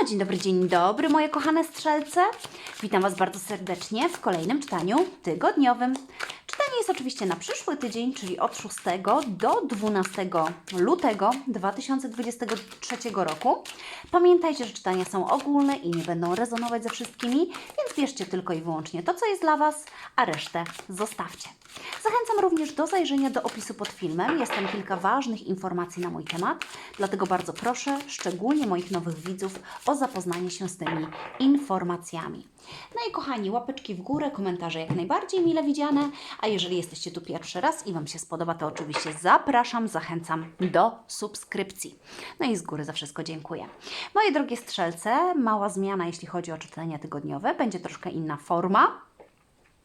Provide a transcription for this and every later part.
No dzień dobry, dzień dobry moje kochane strzelce. Witam Was bardzo serdecznie w kolejnym czytaniu tygodniowym. Jest oczywiście na przyszły tydzień, czyli od 6 do 12 lutego 2023 roku. Pamiętajcie, że czytania są ogólne i nie będą rezonować ze wszystkimi, więc bierzcie tylko i wyłącznie to, co jest dla Was, a resztę zostawcie. Zachęcam również do zajrzenia do opisu pod filmem. Jest tam kilka ważnych informacji na mój temat, dlatego bardzo proszę, szczególnie moich nowych widzów, o zapoznanie się z tymi informacjami. No i kochani, łapeczki w górę, komentarze jak najbardziej mile widziane, a jeżeli jesteście tu pierwszy raz i Wam się spodoba, to oczywiście zapraszam, zachęcam do subskrypcji. No i z góry za wszystko dziękuję. Moje drogie strzelce, mała zmiana jeśli chodzi o czytania tygodniowe, będzie troszkę inna forma.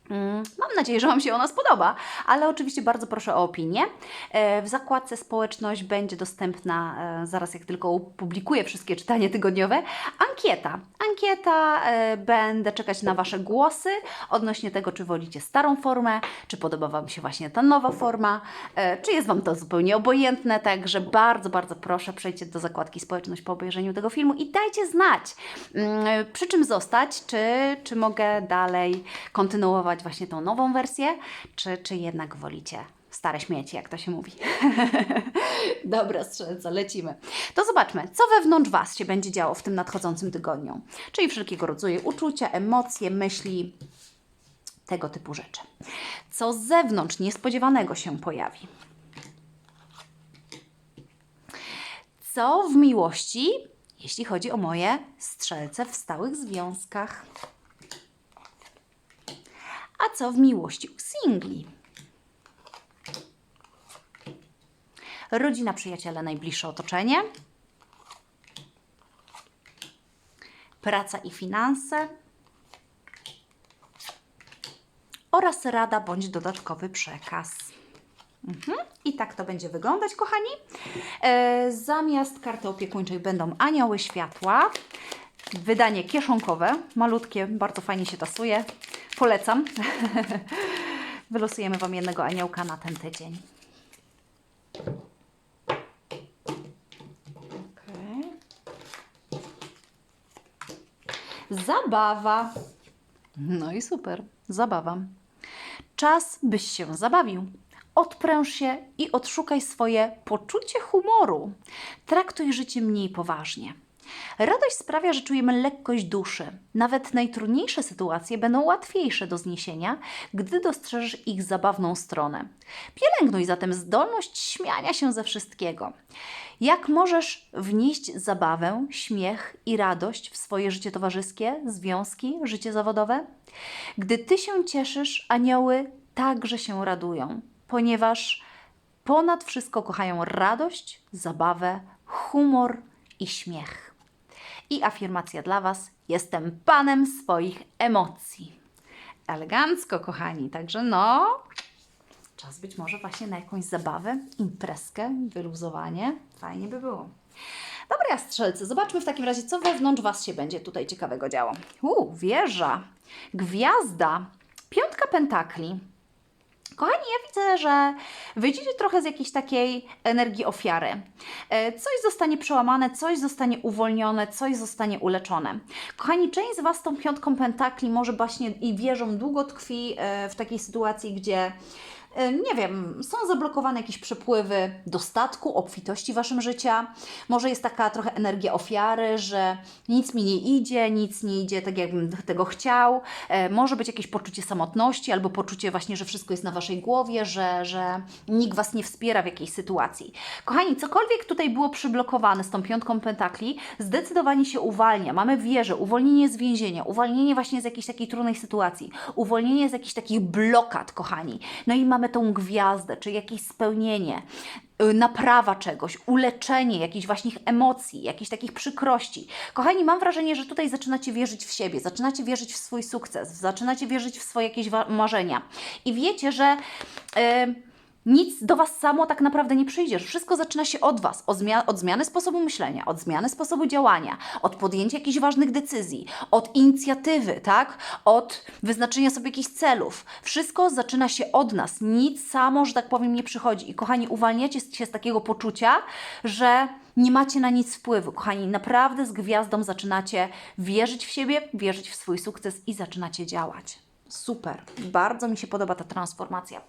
Mm, Mam nadzieję, że Wam się ona spodoba, ale oczywiście bardzo proszę o opinię. E, W zakładce społeczność będzie dostępna, e, zaraz jak tylko opublikuję wszystkie czytania tygodniowe, ankieta. Ankieta, e, będę czekać na Wasze głosy odnośnie tego, czy wolicie starą formę, czy podoba Wam się właśnie ta nowa forma, czy jest Wam to zupełnie obojętne, także bardzo, bardzo proszę, przejdźcie do zakładki społeczność po obejrzeniu tego filmu i dajcie znać, mm, przy czym zostać, czy, czy mogę dalej kontynuować właśnie tą nową wersję, czy, czy jednak wolicie stare śmieci, jak to się mówi. Dobra, strzelca, lecimy. To zobaczmy, co wewnątrz Was się będzie działo w tym nadchodzącym tygodniu. Czyli wszelkiego rodzaju uczucia, emocje, myśli, tego typu rzeczy. Co z zewnątrz niespodziewanego się pojawi. Co w miłości, jeśli chodzi o moje strzelce w stałych związkach. Co w miłości u singli? Rodzina, przyjaciele, najbliższe otoczenie. Praca i finanse. Oraz rada bądź dodatkowy przekaz. Mhm. I tak to będzie wyglądać, kochani. E, zamiast karty opiekuńczej będą anioły światła. Wydanie kieszonkowe, malutkie, bardzo fajnie się tasuje. Polecam. Wylosujemy Wam jednego aniołka na ten tydzień. Okej. Zabawa. No i super, zabawa. Czas, byś się zabawił. Odpręż się i odszukaj swoje poczucie humoru. Traktuj życie mniej poważnie. Radość sprawia, że czujemy lekkość duszy. Nawet najtrudniejsze sytuacje będą łatwiejsze do zniesienia, gdy dostrzeżesz ich zabawną stronę. Pielęgnuj zatem zdolność śmiania się ze wszystkiego. Jak możesz wnieść zabawę, śmiech i radość w swoje życie towarzyskie, związki, życie zawodowe? Gdy ty się cieszysz, anioły także się radują, ponieważ ponad wszystko kochają radość, zabawę, humor i śmiech. I afirmacja dla Was: jestem panem swoich emocji. Elegancko, kochani. Także no, czas być może właśnie na jakąś zabawę, imprezkę, wyluzowanie. Fajnie by było. Dobra, strzelcy, zobaczmy w takim razie, co wewnątrz Was się będzie tutaj ciekawego działo. Uuu, wieża, gwiazda, piątka pentakli. Kochani, ja widzę, że wyjdziecie trochę z jakiejś takiej energii ofiary. E, Coś zostanie przełamane, coś zostanie uwolnione, coś zostanie uleczone. Kochani, część z Was tą piątką pentakli może właśnie i wierzą długo tkwi e, w takiej sytuacji, gdzie nie wiem, są zablokowane jakieś przepływy dostatku, obfitości waszym życia. Może jest taka trochę energia ofiary, że nic mi nie idzie, nic nie idzie tak, jakbym tego chciał. E, może być jakieś poczucie samotności albo poczucie właśnie, że wszystko jest na waszej głowie, że, że nikt was nie wspiera w jakiejś sytuacji. Kochani, cokolwiek tutaj było przyblokowane z tą piątką pentakli, zdecydowanie się uwalnia. Mamy wieżę, uwolnienie z więzienia, uwolnienie właśnie z jakiejś takiej trudnej sytuacji, uwolnienie z jakichś takich blokad, kochani. No i mamy tą gwiazdę, czy jakieś spełnienie, y, naprawa czegoś, uleczenie jakichś właśnie emocji, jakichś takich przykrości. Kochani, mam wrażenie, że tutaj zaczynacie wierzyć w siebie, zaczynacie wierzyć w swój sukces, zaczynacie wierzyć w swoje jakieś marzenia. I wiecie, że. y, Nic do Was samo tak naprawdę nie przyjdzie. Wszystko zaczyna się od Was, od, zmian od zmiany sposobu myślenia, od zmiany sposobu działania, od podjęcia jakichś ważnych decyzji, od inicjatywy, tak? Od wyznaczenia sobie jakichś celów. Wszystko zaczyna się od nas. Nic samo, że tak powiem, nie przychodzi. I kochani, uwalniacie się z takiego poczucia, że nie macie na nic wpływu. Kochani, naprawdę z gwiazdą zaczynacie wierzyć w siebie, wierzyć w swój sukces i zaczynacie działać. Super. Bardzo mi się podoba ta transformacja.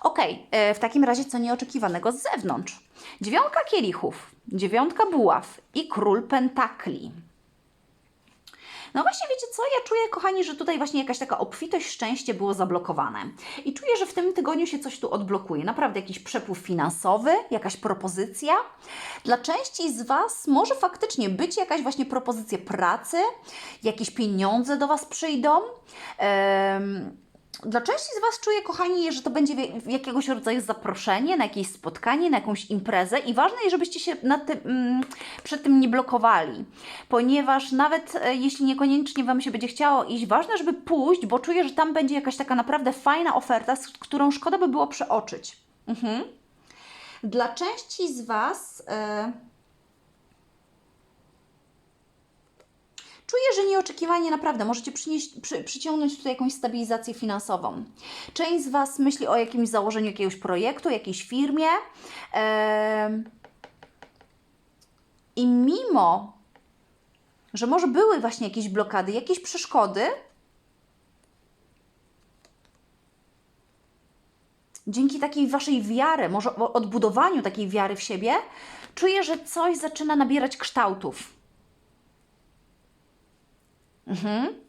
Ok, w takim razie co nieoczekiwanego z zewnątrz? Dziewiątka kielichów, dziewiątka buław i król pentakli. No właśnie, wiecie co? Ja czuję, kochani, że tutaj właśnie jakaś taka obfitość, szczęście było zablokowane. I czuję, że w tym tygodniu się coś tu odblokuje. Naprawdę jakiś przepływ finansowy, jakaś propozycja. Dla części z Was może faktycznie być jakaś właśnie propozycja pracy, jakieś pieniądze do Was przyjdą. Dla części z Was czuję, kochani, że to będzie jakiegoś rodzaju zaproszenie na jakieś spotkanie, na jakąś imprezę i ważne jest, żebyście się tym, mm, przed tym nie blokowali, ponieważ nawet e, jeśli niekoniecznie Wam się będzie chciało iść, ważne, żeby pójść, bo czuję, że tam będzie jakaś taka naprawdę fajna oferta, z którą szkoda by było przeoczyć. Mhm. Dla części z Was... E, Czuję, że nieoczekiwanie naprawdę możecie przynieść, przy, przyciągnąć tutaj jakąś stabilizację finansową. Część z Was myśli o jakimś założeniu jakiegoś projektu, jakiejś firmie. I mimo, że może były właśnie jakieś blokady, jakieś przeszkody, dzięki takiej Waszej wiary, może odbudowaniu takiej wiary w siebie, czuję, że coś zaczyna nabierać kształtów. Mhm.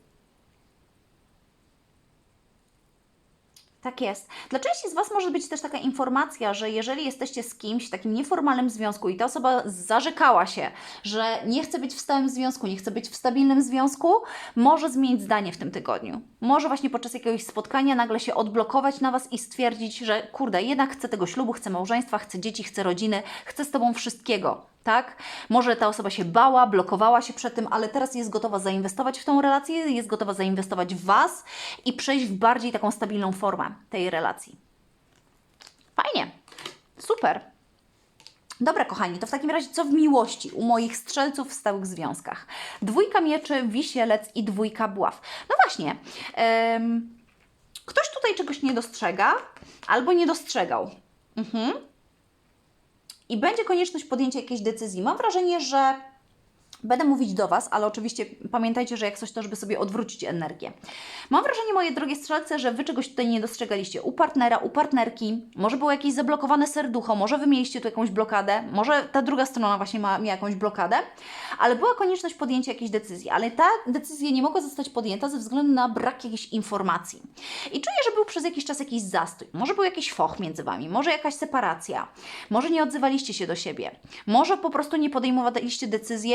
Tak jest. Dla części z Was może być też taka informacja, że jeżeli jesteście z kimś w takim nieformalnym związku i ta osoba zarzekała się, że nie chce być w stałym związku, nie chce być w stabilnym związku, może zmienić zdanie w tym tygodniu. Może właśnie podczas jakiegoś spotkania nagle się odblokować na Was i stwierdzić, że kurde, jednak chcę tego ślubu, chcę małżeństwa, chcę dzieci, chcę rodziny, chcę z Tobą wszystkiego. Tak? Może ta osoba się bała, blokowała się przed tym, ale teraz jest gotowa zainwestować w tą relację, jest gotowa zainwestować w Was i przejść w bardziej taką stabilną formę tej relacji. Fajnie, super. Dobra, kochani, to w takim razie co w miłości u moich strzelców w stałych związkach? Dwójka mieczy, wisielec i dwójka buław. No właśnie, em, ktoś tutaj czegoś nie dostrzega albo nie dostrzegał. Mhm i będzie konieczność podjęcia jakiejś decyzji. Mam wrażenie, że będę mówić do Was, ale oczywiście pamiętajcie, że jak coś to, żeby sobie odwrócić energię. Mam wrażenie, moje drogie strzelce, że Wy czegoś tutaj nie dostrzegaliście u partnera, u partnerki. Może było jakieś zablokowane serducho, może Wy mieliście tu jakąś blokadę, może ta druga strona właśnie ma, miała jakąś blokadę, ale była konieczność podjęcia jakiejś decyzji, ale ta decyzja nie mogła zostać podjęta ze względu na brak jakiejś informacji. I czuję, że był przez jakiś czas jakiś zastój. Może był jakiś foch między Wami, może jakaś separacja, może nie odzywaliście się do siebie, może po prostu nie podejmowaliście decyzji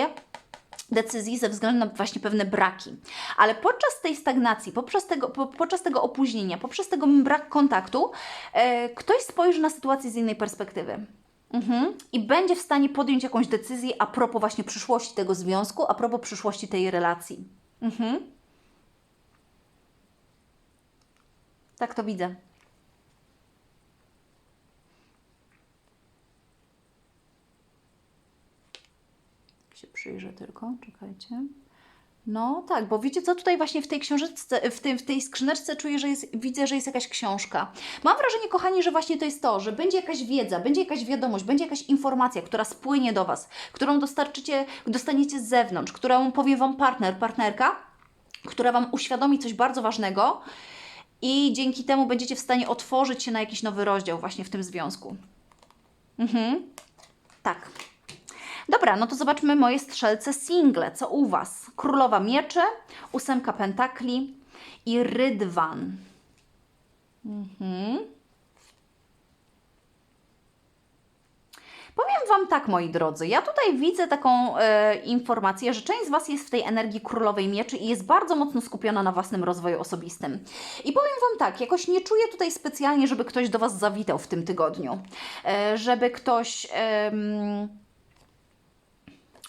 decyzji ze względu na właśnie pewne braki. Ale podczas tej stagnacji, podczas tego, po, podczas tego opóźnienia, poprzez tego brak kontaktu, e, ktoś spojrzy na sytuację z innej perspektywy. Mhm. I będzie w stanie podjąć jakąś decyzję a propos właśnie przyszłości tego związku, a propos przyszłości tej relacji. Mhm. Tak to widzę. Się przyjrzę tylko, czekajcie. No tak, bo wiecie co, tutaj właśnie w tej książeczce, w, tym, w tej skrzyneczce czuję, że jest, widzę, że jest jakaś książka. Mam wrażenie, kochani, że właśnie to jest to, że będzie jakaś wiedza, będzie jakaś wiadomość, będzie jakaś informacja, która spłynie do Was, którą dostarczycie, dostaniecie z zewnątrz, którą powie Wam partner, partnerka, która Wam uświadomi coś bardzo ważnego i dzięki temu będziecie w stanie otworzyć się na jakiś nowy rozdział właśnie w tym związku. Mhm. Tak. Dobra, no to zobaczmy moje strzelce single. Co u Was? Królowa Mieczy, ósemka pentakli i Rydwan. Mhm. Powiem Wam tak, moi drodzy, ja tutaj widzę taką e, informację, że część z Was jest w tej energii królowej mieczy i jest bardzo mocno skupiona na własnym rozwoju osobistym. I powiem Wam tak, jakoś nie czuję tutaj specjalnie, żeby ktoś do Was zawitał w tym tygodniu, e, żeby ktoś... em,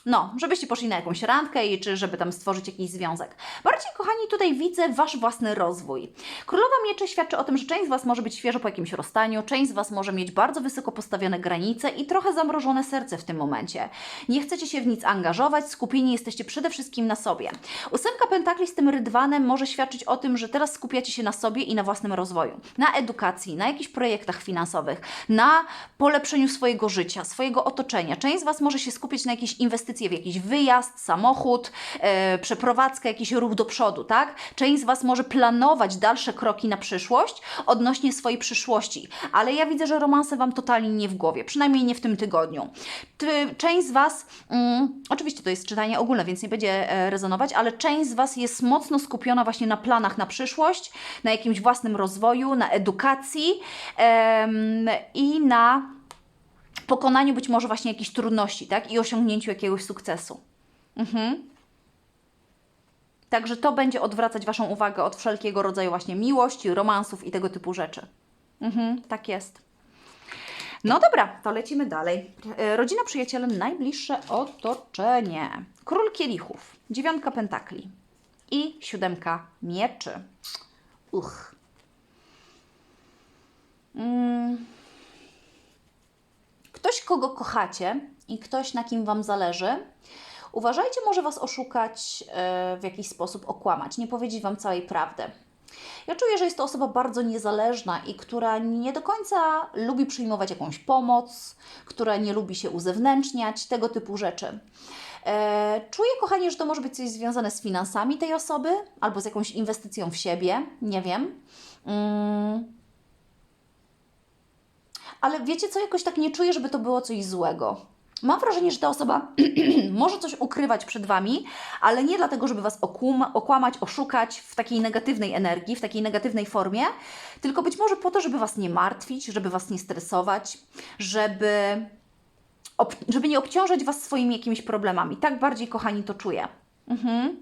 no, żebyście poszli na jakąś randkę i czy żeby tam stworzyć jakiś związek. Bardziej, kochani, tutaj widzę Wasz własny rozwój. Królowa Mieczy świadczy o tym, że część z Was może być świeżo po jakimś rozstaniu, część z Was może mieć bardzo wysoko postawione granice i trochę zamrożone serce w tym momencie. Nie chcecie się w nic angażować, skupieni jesteście przede wszystkim na sobie. Ósemka Pentakli z tym rydwanem może świadczyć o tym, że teraz skupiacie się na sobie i na własnym rozwoju, na edukacji, na jakichś projektach finansowych, na polepszeniu swojego życia, swojego otoczenia. Część z Was może się skupić na jakiejś inwestycji w jakiś wyjazd, samochód, e, przeprowadzkę, jakiś ruch do przodu, tak? Część z Was może planować dalsze kroki na przyszłość odnośnie swojej przyszłości, ale ja widzę, że romanse Wam totalnie nie w głowie, przynajmniej nie w tym tygodniu. Ty, część z Was, mm, oczywiście to jest czytanie ogólne, więc nie będzie e, rezonować, ale część z Was jest mocno skupiona właśnie na planach na przyszłość, na jakimś własnym rozwoju, na edukacji em, i na pokonaniu być może właśnie jakichś trudności, tak? I osiągnięciu jakiegoś sukcesu. Mhm. Także to będzie odwracać Waszą uwagę od wszelkiego rodzaju właśnie miłości, romansów i tego typu rzeczy. Mhm, tak jest. No dobra, to lecimy dalej. E, Rodzina, przyjaciele, najbliższe otoczenie. Król kielichów, dziewiątka pentakli i siódemka mieczy. Uch. Mm. Ktoś, kogo kochacie i ktoś, na kim Wam zależy, uważajcie, może Was oszukać, e, w jakiś sposób okłamać, nie powiedzieć Wam całej prawdy. Ja czuję, że jest to osoba bardzo niezależna i która nie do końca lubi przyjmować jakąś pomoc, która nie lubi się uzewnętrzniać, tego typu rzeczy. E, Czuję, kochanie, że to może być coś związane z finansami tej osoby albo z jakąś inwestycją w siebie, nie wiem. Mm. Ale wiecie co, jakoś tak nie czuję, żeby to było coś złego. Mam wrażenie, że ta osoba może coś ukrywać przed Wami, ale nie dlatego, żeby Was okłam- okłamać, oszukać w takiej negatywnej energii, w takiej negatywnej formie, tylko być może po to, żeby Was nie martwić, żeby Was nie stresować, żeby, żeby nie obciążać Was swoimi jakimiś problemami. Tak bardziej, kochani, to czuję. Mhm.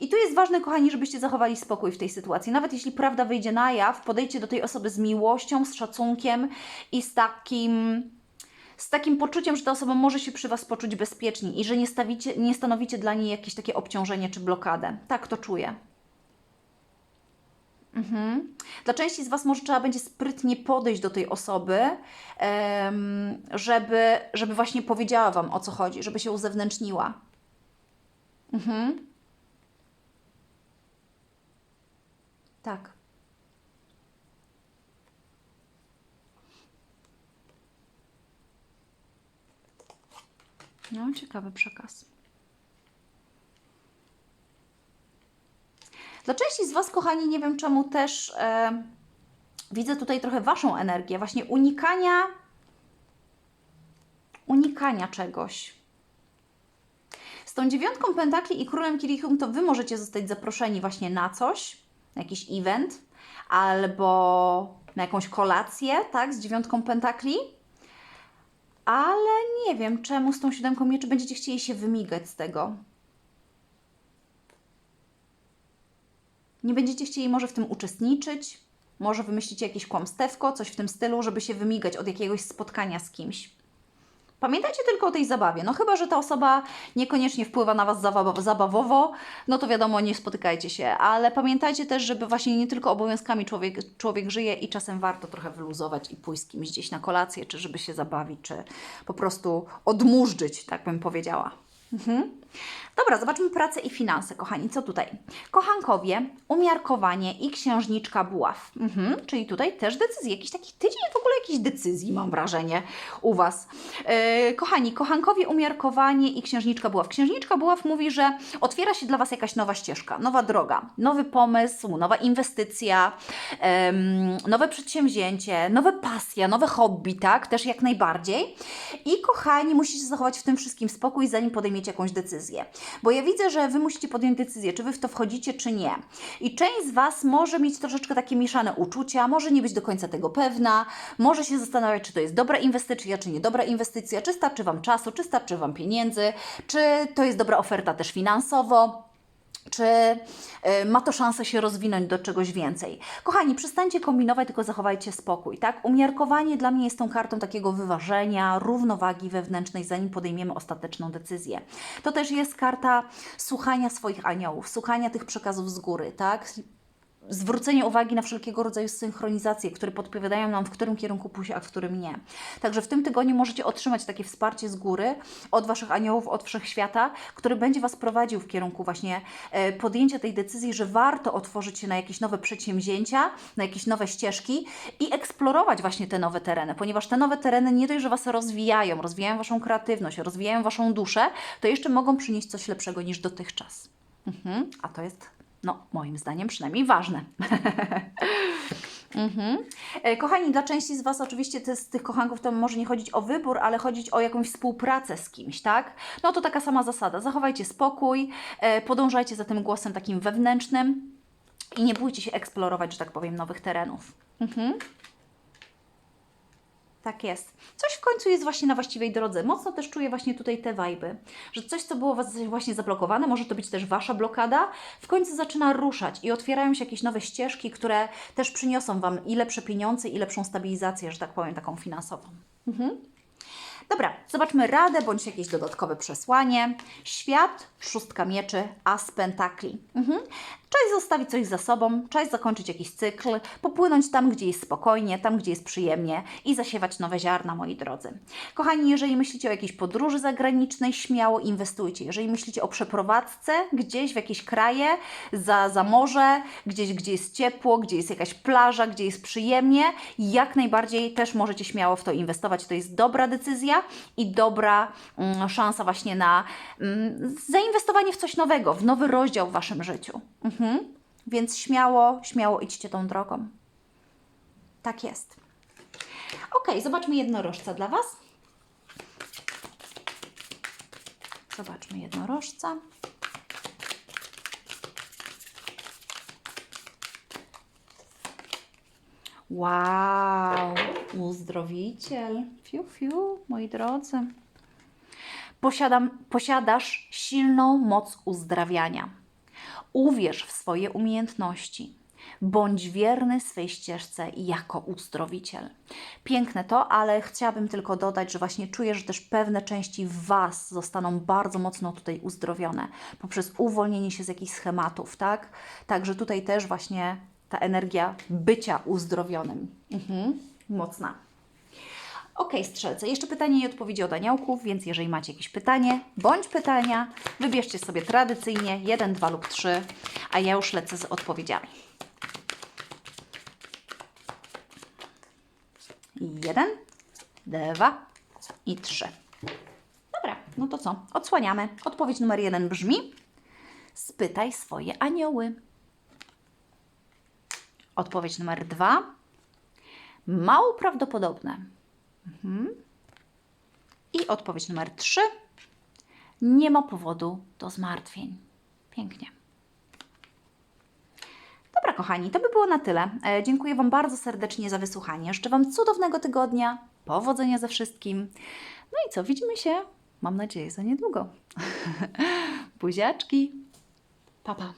I tu jest ważne, kochani, żebyście zachowali spokój w tej sytuacji. Nawet jeśli prawda wyjdzie na jaw, podejdźcie do tej osoby z miłością, z szacunkiem i z takim, z takim poczuciem, że ta osoba może się przy Was poczuć bezpiecznie i że nie, stawicie, nie stanowicie dla niej jakieś takie obciążenie czy blokadę. Tak to czuję. Mhm. Dla części z Was może trzeba będzie sprytnie podejść do tej osoby, żeby, żeby właśnie powiedziała Wam o co chodzi, żeby się uzewnętrzniła. Mhm. Tak. No, ciekawy przekaz. Dla części z Was, kochani, nie wiem czemu też e, widzę tutaj trochę Waszą energię, właśnie unikania, unikania czegoś. Z tą dziewiątką pentakli i królem kielichum to Wy możecie zostać zaproszeni właśnie na coś, na jakiś event, albo na jakąś kolację, tak, z dziewiątką pentakli. Ale nie wiem, czemu z tą siódemką mieczy będziecie chcieli się wymigać z tego. Nie będziecie chcieli może w tym uczestniczyć, może wymyślicie jakieś kłamstewko, coś w tym stylu, żeby się wymigać od jakiegoś spotkania z kimś. Pamiętajcie tylko o tej zabawie. No chyba, że ta osoba niekoniecznie wpływa na Was zabaw- zabawowo, no to wiadomo, nie spotykajcie się. Ale pamiętajcie też, żeby właśnie nie tylko obowiązkami człowiek, człowiek żyje i czasem warto trochę wyluzować i pójść z kimś gdzieś na kolację, czy żeby się zabawić, czy po prostu odmurzyć, tak bym powiedziała. Mhm. Dobra, zobaczmy pracę i finanse, kochani. Co tutaj? Kochankowie, umiarkowanie i księżniczka buław. Mhm. Czyli tutaj też decyzje. Jakiś taki tydzień w ogóle jakiejś decyzji, mam wrażenie, u Was. Yy, kochani, kochankowie, umiarkowanie i księżniczka buław. Księżniczka buław mówi, że otwiera się dla Was jakaś nowa ścieżka, nowa droga, nowy pomysł, nowa inwestycja, em, nowe przedsięwzięcie, nowe pasja, nowe hobby, tak? Też jak najbardziej. I kochani, musicie zachować w tym wszystkim spokój, zanim podejmiecie jakąś decyzję. Bo ja widzę, że Wy musicie podjąć decyzję, czy Wy w to wchodzicie, czy nie. I część z Was może mieć troszeczkę takie mieszane uczucia, może nie być do końca tego pewna, może się zastanawiać, czy to jest dobra inwestycja, czy niedobra inwestycja, czy starczy Wam czasu, czy starczy Wam pieniędzy, czy to jest dobra oferta też finansowo. Czy y, ma to szansę się rozwinąć do czegoś więcej. Kochani, przestańcie kombinować, tylko zachowajcie spokój, tak? Umiarkowanie dla mnie jest tą kartą takiego wyważenia, równowagi wewnętrznej, zanim podejmiemy ostateczną decyzję. To też jest karta słuchania swoich aniołów, słuchania tych przekazów z góry, tak? Zwrócenie uwagi na wszelkiego rodzaju synchronizacje, które podpowiadają nam, w którym kierunku pójść, a w którym nie. Także w tym tygodniu możecie otrzymać takie wsparcie z góry od Waszych aniołów, od wszechświata, który będzie Was prowadził w kierunku właśnie e, podjęcia tej decyzji, że warto otworzyć się na jakieś nowe przedsięwzięcia, na jakieś nowe ścieżki i eksplorować właśnie te nowe tereny, ponieważ te nowe tereny nie dość, że Was rozwijają, rozwijają Waszą kreatywność, rozwijają Waszą duszę, to jeszcze mogą przynieść coś lepszego niż dotychczas. Mhm, a to jest no, moim zdaniem przynajmniej ważne. mhm. E, Kochani, dla części z Was oczywiście z tych kochanków to może nie chodzić o wybór, ale chodzić o jakąś współpracę z kimś, tak? No to taka sama zasada. Zachowajcie spokój, e, podążajcie za tym głosem takim wewnętrznym i nie bójcie się eksplorować, że tak powiem, nowych terenów. Mhm. Tak jest. Coś w końcu jest właśnie na właściwej drodze. Mocno też czuję właśnie tutaj te wajby, że coś, co było właśnie zablokowane, może to być też Wasza blokada, w końcu zaczyna ruszać i otwierają się jakieś nowe ścieżki, które też przyniosą Wam i lepsze pieniądze, i lepszą stabilizację, że tak powiem, taką finansową. Mhm. Dobra, zobaczmy radę bądź jakieś dodatkowe przesłanie. Świat, szóstka mieczy, as pentakli. Mhm. Czas zostawić coś za sobą, czas zakończyć jakiś cykl, popłynąć tam, gdzie jest spokojnie, tam, gdzie jest przyjemnie i zasiewać nowe ziarna, moi drodzy. Kochani, jeżeli myślicie o jakiejś podróży zagranicznej, śmiało inwestujcie. Jeżeli myślicie o przeprowadzce gdzieś w jakieś kraje, za, za morze, gdzieś, gdzie jest ciepło, gdzie jest jakaś plaża, gdzie jest przyjemnie, jak najbardziej też możecie śmiało w to inwestować. To jest dobra decyzja i dobra mm, szansa właśnie na mm, zainwestowanie w coś nowego, w nowy rozdział w Waszym życiu. Mhm. Więc śmiało, śmiało idźcie tą drogą. Tak jest. Ok, zobaczmy jednorożca dla Was. Zobaczmy jednorożca. Wow, uzdrowiciel. Fiu, fiu, moi drodzy. Posiadam, posiadasz silną moc uzdrawiania. Uwierz w swoje umiejętności. Bądź wierny swej ścieżce jako uzdrowiciel. Piękne to, ale chciałabym tylko dodać, że właśnie czuję, że też pewne części Was zostaną bardzo mocno tutaj uzdrowione poprzez uwolnienie się z jakichś schematów, tak? Także tutaj też właśnie ta energia bycia uzdrowionym. Mhm. Mocna. Ok, strzelce. Jeszcze pytanie i odpowiedzi od aniołków, więc jeżeli macie jakieś pytanie bądź pytania, wybierzcie sobie tradycyjnie jeden, dwa lub trzy, a ja już lecę z odpowiedziami. Jeden, dwa i trzy. Dobra, no to co? Odsłaniamy. Odpowiedź numer jeden brzmi: spytaj swoje anioły. Odpowiedź numer dwa: mało prawdopodobne. Mhm. I odpowiedź numer trzy: nie ma powodu do zmartwień. Pięknie. Dobra, kochani, to by było na tyle. E, dziękuję Wam bardzo serdecznie za wysłuchanie. Życzę Wam cudownego tygodnia, powodzenia ze wszystkim. No i co, widzimy się, mam nadzieję, za niedługo. Buziaczki. Pa, pa.